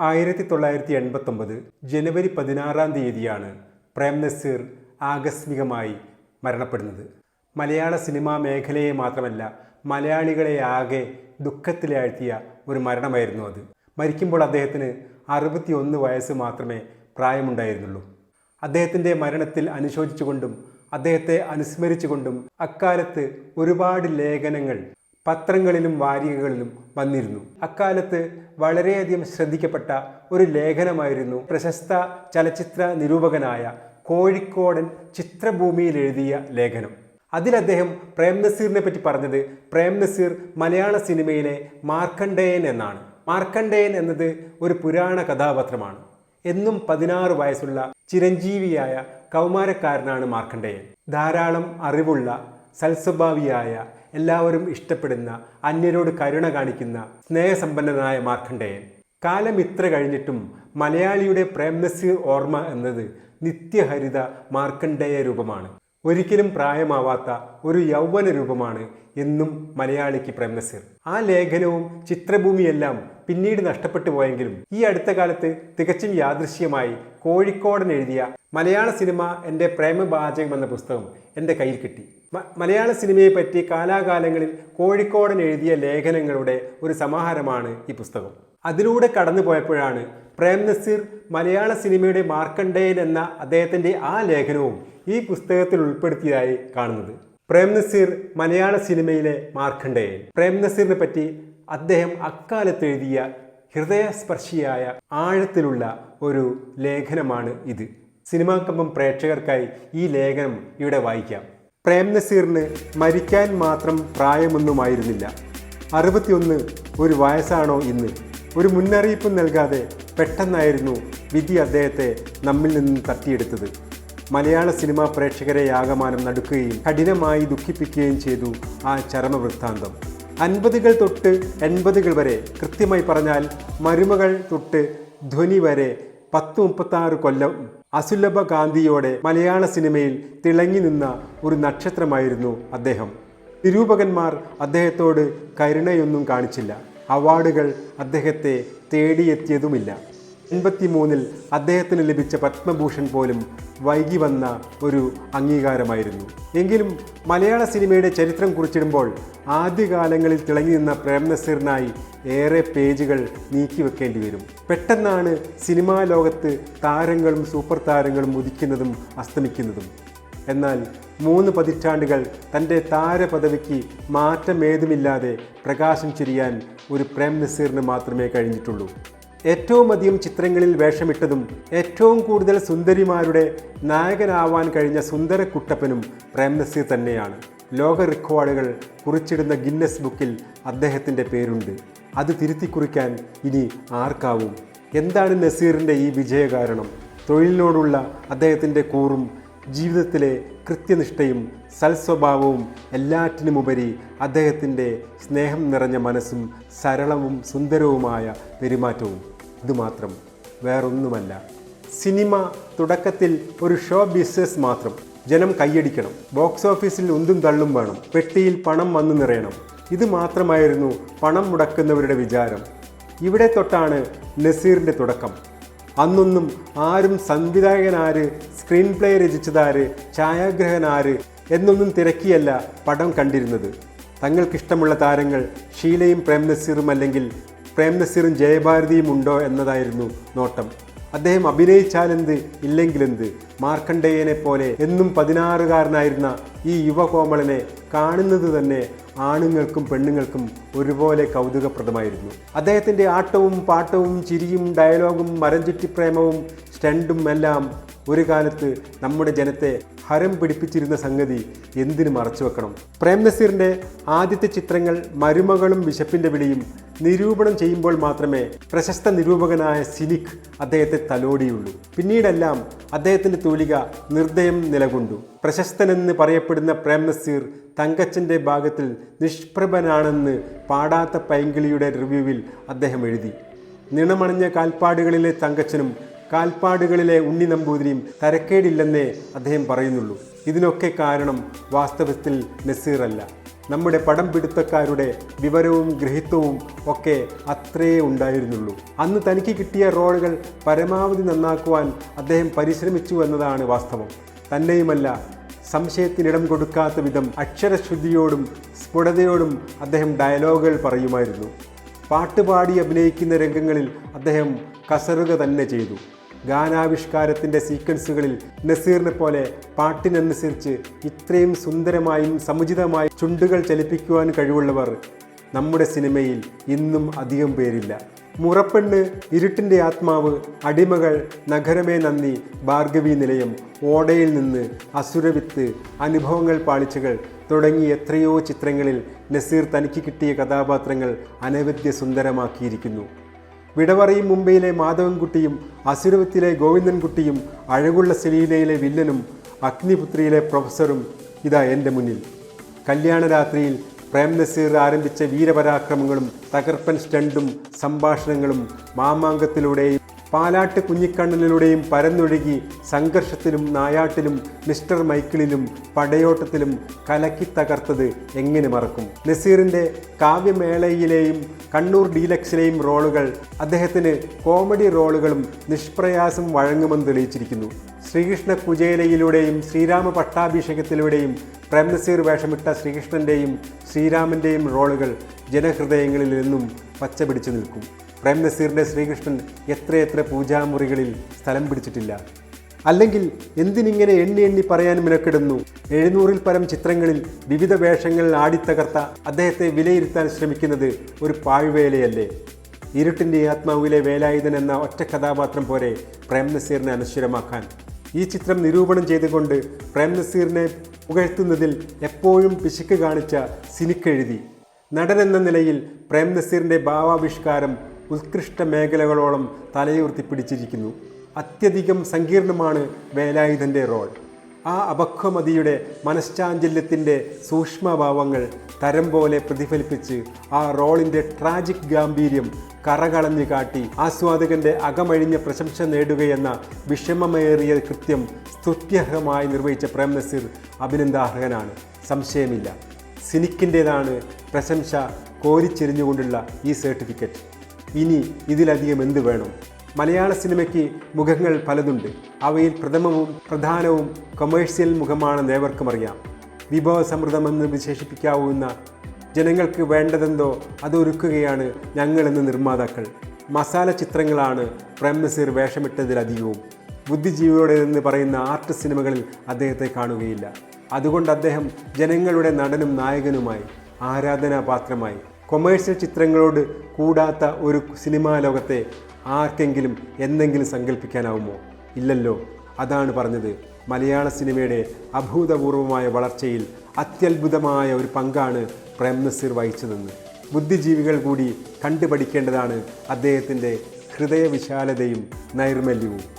ആയിരത്തി തൊള്ളായിരത്തി എൺപത്തൊമ്പത് ജനുവരി പതിനാറാം തീയതിയാണ് പ്രേം നസീർ ആകസ്മികമായി മരണപ്പെടുന്നത്. മലയാള സിനിമാ മേഖലയെ മാത്രമല്ല മലയാളികളെ ആകെ ദുഃഖത്തിലാഴ്ത്തിയ ഒരു മരണമായിരുന്നു അത്. മരിക്കുമ്പോൾ അദ്ദേഹത്തിന് അറുപത്തിയൊന്ന് വയസ്സ് മാത്രമേ പ്രായമുണ്ടായിരുന്നുള്ളൂ. അദ്ദേഹത്തിന്റെ മരണത്തിൽ അനുശോചിച്ചുകൊണ്ടും അദ്ദേഹത്തെ അനുസ്മരിച്ചുകൊണ്ടും അക്കാലത്ത് ഒരുപാട് ലേഖനങ്ങൾ പത്രങ്ങളിലും വാരികകളിലും വന്നിരുന്നു. അക്കാലത്ത് വളരെയധികം ശ്രദ്ധിക്കപ്പെട്ട ഒരു ലേഖനമായിരുന്നു പ്രശസ്ത ചലച്ചിത്ര നിരൂപകനായ കോഴിക്കോടൻ ചിത്രഭൂമിയിൽ എഴുതിയ ലേഖനം. അതിൽ അദ്ദേഹം പ്രേം നസീറിനെ പറ്റി പറഞ്ഞത് പ്രേം നസീർ മലയാള സിനിമയിലെ മാർക്കണ്ഡേയൻ എന്നാണ്. മാർക്കണ്ഡേയൻ എന്നത് ഒരു പുരാണ കഥാപാത്രമാണ്. എന്നും പതിനാറ് വയസ്സുള്ള ചിരഞ്ജീവിയായ കൗമാരക്കാരനാണ് മാർക്കണ്ഡേയൻ ധാരാളം അറിവുള്ള സൽസ്വഭാവിയായ എല്ലാവരും ഇഷ്ടപ്പെടുന്ന അന്യരോട് കരുണ കാണിക്കുന്ന സ്നേഹസമ്പന്നനായ മാർക്കണ്ഡേയൻ കാലം ഇത്ര കഴിഞ്ഞിട്ടും മലയാളിയുടെ പ്രേംനസീർ ഓർമ്മ എന്നത് നിത്യഹരിത മാർക്കണ്ഡേയ രൂപമാണ്. ഒരിക്കലും പ്രായമാവാത്ത ഒരു യൗവന രൂപമാണ് എന്നും മലയാളിക്ക് പ്രേംനസീർ. ആ ലേഖനവും ചിത്രഭൂമിയെല്ലാം പിന്നീട് നഷ്ടപ്പെട്ടു പോയെങ്കിലും ഈ അടുത്ത കാലത്ത് തികച്ചും യാദൃശ്യമായി കോഴിക്കോടൻ എഴുതിയ മലയാള സിനിമ എന്റെ പ്രേമഭാചകം എന്ന പുസ്തകം എന്റെ കയ്യിൽ കിട്ടി. മലയാള സിനിമയെ പറ്റി കാലാകാലങ്ങളിൽ കോഴിക്കോടൻ എഴുതിയ ലേഖനങ്ങളുടെ ഒരു സമാഹാരമാണ് ഈ പുസ്തകം. അതിലൂടെ കടന്നു പോയപ്പോഴാണ് പ്രേം നസീർ മലയാള സിനിമയുടെ മാർക്കണ്ഡേയൻ എന്ന അദ്ദേഹത്തിന്റെ ആ ലേഖനവും ഈ പുസ്തകത്തിൽ ഉൾപ്പെടുത്തിയതായി കാണുന്നത്. പ്രേം നസീർ മലയാള സിനിമയിലെ മാർക്കണ്ഡേയൻ. പ്രേം നസീറിനെ പറ്റി അദ്ദേഹം അക്കാലത്ത് എഴുതിയ ഹൃദയസ്പർശിയായ ആഴത്തിലുള്ള ഒരു ലേഖനമാണ് ഇത്. സിനിമാ കമ്പം പ്രേക്ഷകർക്കായി ഈ ലേഖനം ഇവിടെ വായിക്കാം. പ്രേം നസീറിന് മരിക്കാൻ മാത്രം പ്രായമൊന്നുമായിരുന്നില്ല. അറുപത്തിയൊന്ന് ഒരു വയസ്സാണോ ഇന്ന്. ഒരു മുന്നറിയിപ്പും നൽകാതെ പെട്ടെന്നായിരുന്നു വിധി അദ്ദേഹത്തെ നമ്മിൽ നിന്ന് തട്ടിയെടുത്തത്. മലയാള സിനിമാ പ്രേക്ഷകരെ ആകമാനം നടുക്കുകയും കഠിനമായി ദുഃഖിപ്പിക്കുകയും ചെയ്തു ആ ചരമവൃത്താന്തം. അൻപതുകൾ തൊട്ട് എൺപതുകൾ വരെ കൃത്യമായി പറഞ്ഞാൽ മരുമകൾ തൊട്ട് ധ്വനി വരെ പത്ത് മുപ്പത്താറ് കൊല്ലം അസുലഭ ഗാന്ധിയോടെ മലയാള സിനിമയിൽ തിളങ്ങി നിന്ന ഒരു നക്ഷത്രമായിരുന്നു അദ്ദേഹം. നിരൂപകന്മാർ അദ്ദേഹത്തോട് കരുണയൊന്നും കാണിച്ചില്ല. അവാർഡുകൾ അദ്ദേഹത്തെ തേടിയെത്തിയതുമില്ല. എൺപത്തിമൂന്നിൽ അദ്ദേഹത്തിന് ലഭിച്ച പത്മഭൂഷൺ പോലും വൈകി വന്ന ഒരു അംഗീകാരമായിരുന്നു. എങ്കിലും മലയാള സിനിമയുടെ ചരിത്രം കുറിച്ചിടുമ്പോൾ ആദ്യകാലങ്ങളിൽ തിളങ്ങി നിന്ന പ്രേം നസീറിനായി ഏറെ പേജുകൾ നീക്കിവെക്കേണ്ടി വരും. പെട്ടെന്നാണ് സിനിമാ ലോകത്ത് താരങ്ങളും സൂപ്പർ താരങ്ങളും ഉദിക്കുന്നതും അസ്തമിക്കുന്നതും. എന്നാൽ മൂന്ന് പതിറ്റാണ്ടുകൾ തന്റെ താരപദവിക്ക് മാറ്റമേതുമില്ലാതെ പ്രകാശം ചിരിയാൻ ഒരു പ്രേം നസീറിന് മാത്രമേ കഴിഞ്ഞിട്ടുള്ളൂ. ഏറ്റവും അധികം ചിത്രങ്ങളിൽ വേഷമിട്ടതും ഏറ്റവും കൂടുതൽ സുന്ദരിമാരുടെ നായകനാവാൻ കഴിഞ്ഞ സുന്ദര കുട്ടപ്പനും പ്രേംനസീർ തന്നെയാണ്. ലോക റെക്കോർഡുകൾ കുറിച്ചിടുന്ന ഗിന്നസ് ബുക്കിൽ അദ്ദേഹത്തിന്റെ പേരുണ്ട്. അത് തിരുത്തി കുറിക്കാൻ ഇനി ആർക്കാവും? എന്താണ് നസീറിന്റെ ഈ വിജയകാരണം? തൊഴിലിനോടുള്ള അദ്ദേഹത്തിന്റെ കൂറും ജീവിതത്തിലെ കൃത്യനിഷ്ഠയും സൽസ്വഭാവവും എല്ലാറ്റിനുമുപരി അദ്ദേഹത്തിന്റെ സ്നേഹം നിറഞ്ഞ മനസ്സും സരളവും സുന്ദരവുമായ പെരുമാറ്റവും. ഇതുമാത്രം വേറൊന്നുമല്ല. സിനിമ തുടക്കത്തിൽ ഒരു ഷോ ബിസിനസ് മാത്രം. ജനം കൈയടിക്കണം. ബോക്സ് ഓഫീസിൽ ഉന്തും തള്ളും വേണം. പെട്ടിയിൽ പണം വന്നു നിറയണം. ഇത് മാത്രമായിരുന്നു പണം മുടക്കുന്നവരുടെ വിചാരം. ഇവിടെ തൊട്ടാണ് നസീറിന്റെ തുടക്കം. അന്നൊന്നും ആരും സംവിധായകനാര് സ്ക്രീൻ പ്ലേ രചിച്ചതാര് ഛായാഗ്രഹനാര് എന്നൊന്നും തിരക്കിയല്ല പടം കണ്ടിരുന്നത്. തങ്ങൾക്കിഷ്ടമുള്ള താരങ്ങൾ ഷീലയും പ്രേം നസീറും അല്ലെങ്കിൽ പ്രേം നസീറും ജയഭാരതിയും ഉണ്ടോ എന്നതായിരുന്നു നോട്ടം. അദ്ദേഹം അഭിനയിച്ചാലെന്ത് ഇല്ലെങ്കിലെന്ത് മാർക്കണ്ഡേയനെ പോലെ എന്നും പതിനാറുകാരനായിരുന്ന ഈ യുവകോമളനെ കാണുന്നത് തന്നെ ആണുങ്ങൾക്കും പെണ്ണുങ്ങൾക്കും ഒരുപോലെ കൗതുകപ്രദമായിരുന്നു. അദ്ദേഹത്തിന്റെ ആട്ടവും പാട്ടവും ചിരിയും ഡയലോഗും മരഞ്ചുറ്റിപ്രേമവും സ്റ്റണ്ടും എല്ലാം ഒരു കാലത്ത് നമ്മുടെ ജനത്തെ ഹരം പിടിപ്പിച്ചിരുന്ന സംഗതി എന്തിനു മറച്ചു വെക്കണം? പ്രേം ആദ്യത്തെ ചിത്രങ്ങൾ മരുമകളും വിശപ്പിന്റെ വിളിയും നിരൂപണം ചെയ്യുമ്പോൾ മാത്രമേ പ്രശസ്ത നിരൂപകനായ സിനിക് അദ്ദേഹത്തെ തലോടിയുള്ളൂ. പിന്നീടെല്ലാം അദ്ദേഹത്തിന്റെ തൂലിക നിർദ്ദയം നിലകൊണ്ടു. പ്രശസ്തനെന്ന് പറയപ്പെടുന്ന പ്രേം നസീർ ഭാഗത്തിൽ നിഷ്പ്രഭനാണെന്ന് പാടാത്ത പൈങ്കിളിയുടെ റിവ്യൂവിൽ അദ്ദേഹം എഴുതി. നിണമണിഞ്ഞ കാൽപ്പാടുകളിലെ തങ്കച്ചനും കാൽപ്പാടുകളിലെ ഉണ്ണി നമ്പൂതിരിയും തരക്കേടില്ലെന്നേ അദ്ദേഹം പറയുന്നുള്ളൂ. ഇതിനൊക്കെ കാരണം വാസ്തവത്തിൽ നസീറല്ല. നമ്മുടെ പടം പിടുത്തക്കാരുടെ വിവരവും ഗ്രഹിത്വവും ഒക്കെ അത്രേ ഉണ്ടായിരുന്നുള്ളൂ. അന്ന് തനിക്ക് കിട്ടിയ റോളുകൾ പരമാവധി നന്നാക്കുവാൻ അദ്ദേഹം പരിശ്രമിച്ചു എന്നതാണ് വാസ്തവം. തന്നെയുമല്ല സംശയത്തിനിടം കൊടുക്കാത്ത വിധം അക്ഷരശുദ്ധിയോടും സ്ഫുടതയോടും അദ്ദേഹം ഡയലോഗുകൾ പറയുമായിരുന്നു. പാട്ടുപാടി അഭിനയിക്കുന്ന രംഗങ്ങളിൽ അദ്ദേഹം കസറുക തന്നെ ചെയ്തു. ഗാനാവിഷ്കാരത്തിന്റെ സീക്വൻസുകളിൽ നസീറിനെ പോലെ പാട്ടിനനുസരിച്ച് ഇത്രയും സുന്ദരമായും സമുചിതമായും ചുണ്ടുകൾ ചലിപ്പിക്കുവാൻ കഴിവുള്ളവർ നമ്മുടെ സിനിമയിൽ ഇന്നും അധികം പേരില്ല. മുറപ്പെണ്ണ് ഇരുട്ടിന്റെ ആത്മാവ് അടിമകൾ നഗരമേ നന്ദി ഭാർഗവി നിലയം ഓടയിൽ നിന്ന് അസുരവിത്ത് അനുഭവങ്ങൾ പാളിച്ചകൾ തുടങ്ങി എത്രയോ ചിത്രങ്ങളിൽ നസീർ തനിക്ക് കിട്ടിയ കഥാപാത്രങ്ങൾ അനവധ്യ സുന്ദരമാക്കിയിരിക്കുന്നു. വിടവറയും മുംബൈയിലെ മാധവൻകുട്ടിയും അസുരവത്തിലെ ഗോവിന്ദൻകുട്ടിയും അഴകുള്ള സെലീനയിലെ വില്ലനും അഗ്നിപുത്രിയിലെ പ്രൊഫസറും ഇതാ എന്റെ മുന്നിൽ. കല്യാണരാത്രിയിൽ പ്രേം നസീർ ആരംഭിച്ച വീരപരാക്രമങ്ങളും തകർപ്പൻ സ്റ്റണ്ടും സംഭാഷണങ്ങളും മാമാങ്കത്തിലൂടെയും പാലാട്ട് കുഞ്ഞിക്കണ്ണനിലൂടെയും പരന്നൊഴുകി സംഘർഷത്തിലും നായാട്ടിലും മിസ്റ്റർ മൈക്കിളിലും പടയോട്ടത്തിലും കലക്കി തകർത്തത് എങ്ങനെ മറക്കും? നസീറിന്റെ കാവ്യമേളയിലെയും കണ്ണൂർ ഡീലക്സിലെയും റോളുകൾ അദ്ദേഹത്തിന് കോമഡി റോളുകളും നിഷ്പ്രയാസം വഴങ്ങുമെന്ന് തെളിയിച്ചിരിക്കുന്നു. ശ്രീകൃഷ്ണ കുചേലയിലൂടെയും ശ്രീരാമ പട്ടാഭിഷേകത്തിലൂടെയും പ്രേംനസീർ വേഷമിട്ട ശ്രീകൃഷ്ണന്റെയും ശ്രീരാമന്റെയും റോളുകൾ ജനഹൃദയങ്ങളിൽ നിന്നും പച്ചപിടിച്ചു നിൽക്കും. പ്രേം നസീറിന്റെ ശ്രീകൃഷ്ണൻ എത്രയെത്ര പൂജാമുറികളിൽ സ്ഥലം പിടിച്ചിട്ടില്ല. അല്ലെങ്കിൽ എന്തിനിങ്ങനെ എണ്ണി എണ്ണി പറയാൻ മിനക്കിടുന്നു. എഴുന്നൂറിൽ പരം ചിത്രങ്ങളിൽ വിവിധ വേഷങ്ങളിൽ ആടിത്തകർത്ത അദ്ദേഹത്തെ വിലയിരുത്താൻ ശ്രമിക്കുന്നത് ഒരു പാഴ്വേലയല്ലേ. ഇരുട്ടിന്റെ ആത്മാവിലെ വേലായുധൻ എന്ന ഒറ്റ കഥാപാത്രം പോലെ പ്രേം നസീറിനെ അനശ്വരമാക്കാൻ. ഈ ചിത്രം നിരൂപണം ചെയ്തുകൊണ്ട് പ്രേം നസീറിനെ പുകഴ്ത്തുന്നതിൽ എപ്പോഴും പിശുക്ക് കാണിച്ച സിനിക്കെഴുതി. നടൻ എന്ന നിലയിൽ പ്രേം നസീറിന്റെ ഭാവാവിഷ്കാരം ഉത്കൃഷ്ട മേഖലകളോളം തലയുയർത്തിപ്പിടിച്ചിരിക്കുന്നു അത്യധികം സങ്കീർണമാണ് വേലായുധന്റെ റോൾ. ആ അപക്വമതിയുടെ മനശ്ചാഞ്ചല്യത്തിന്റെ സൂക്ഷ്മഭാവങ്ങൾ തരം പോലെ പ്രതിഫലിപ്പിച്ച് ആ റോളിന്റെ ട്രാജിക് ഗാംഭീര്യം കറകളഞ്ഞു കാട്ടി. ആസ്വാദകന്റെ അകമഴിഞ്ഞ പ്രശംസ നേടുകയെന്ന വിഷമമേറിയ കൃത്യം സ്തുത്യർഹമായി നിർവഹിച്ച പ്രേം നസീർ അഭിനന്ദാർഹനാണ്. സംശയമില്ല. സിനിക്കിന്റേതാണ് പ്രശംസ കോരിച്ചെരിഞ്ഞുകൊണ്ടുള്ള ഈ സർട്ടിഫിക്കറ്റ്. ഇനി ഇതിലധികം എന്ത് വേണം? മലയാള സിനിമയ്ക്ക് മുഖങ്ങൾ പലതുണ്ട്. അവയിൽ പ്രഥമവും പ്രധാനവും കൊമേഴ്സ്യൽ മുഖമാണെന്ന് ഏവർക്കും അറിയാം. വിഭവസമൃദ്ധമെന്ന് വിശേഷിപ്പിക്കാവുന്ന ജനങ്ങൾക്ക് വേണ്ടതെന്തോ അതൊരുക്കുകയാണ് ഞങ്ങളെന്ന് നിർമ്മാതാക്കൾ. മസാല ചിത്രങ്ങളാണ് പ്രേം നസീർ വേഷമിട്ടതിലധികവും. ബുദ്ധിജീവിയോടെ എന്ന് പറയുന്ന ആർട്ട് സിനിമകളിൽ അദ്ദേഹത്തെ കാണുകയില്ല. അതുകൊണ്ട് അദ്ദേഹം ജനങ്ങളുടെ നടനും നായകനുമായി ആരാധനാപാത്രമായി കൊമേഴ്സ്യൽ ചിത്രങ്ങളോട് കൂടാത്ത ഒരു സിനിമാ ലോകത്തെ ആർക്കെങ്കിലും എന്തെങ്കിലും സങ്കല്പിക്കാനാവുമോ ഇല്ലല്ലോ. അതാണ് പറഞ്ഞത്. മലയാള സിനിമയുടെ അഭൂതപൂർവമായ വളർച്ചയിൽ അത്യത്ഭുതമായ ഒരു പങ്കാണ് പ്രേം നസീർ വഹിച്ചതെന്ന്. ബുദ്ധിജീവികൾ കൂടി കണ്ടുപഠിക്കേണ്ടതാണ് അദ്ദേഹത്തിന്റെ ഹൃദയവിശാലതയും നൈർമല്യവും.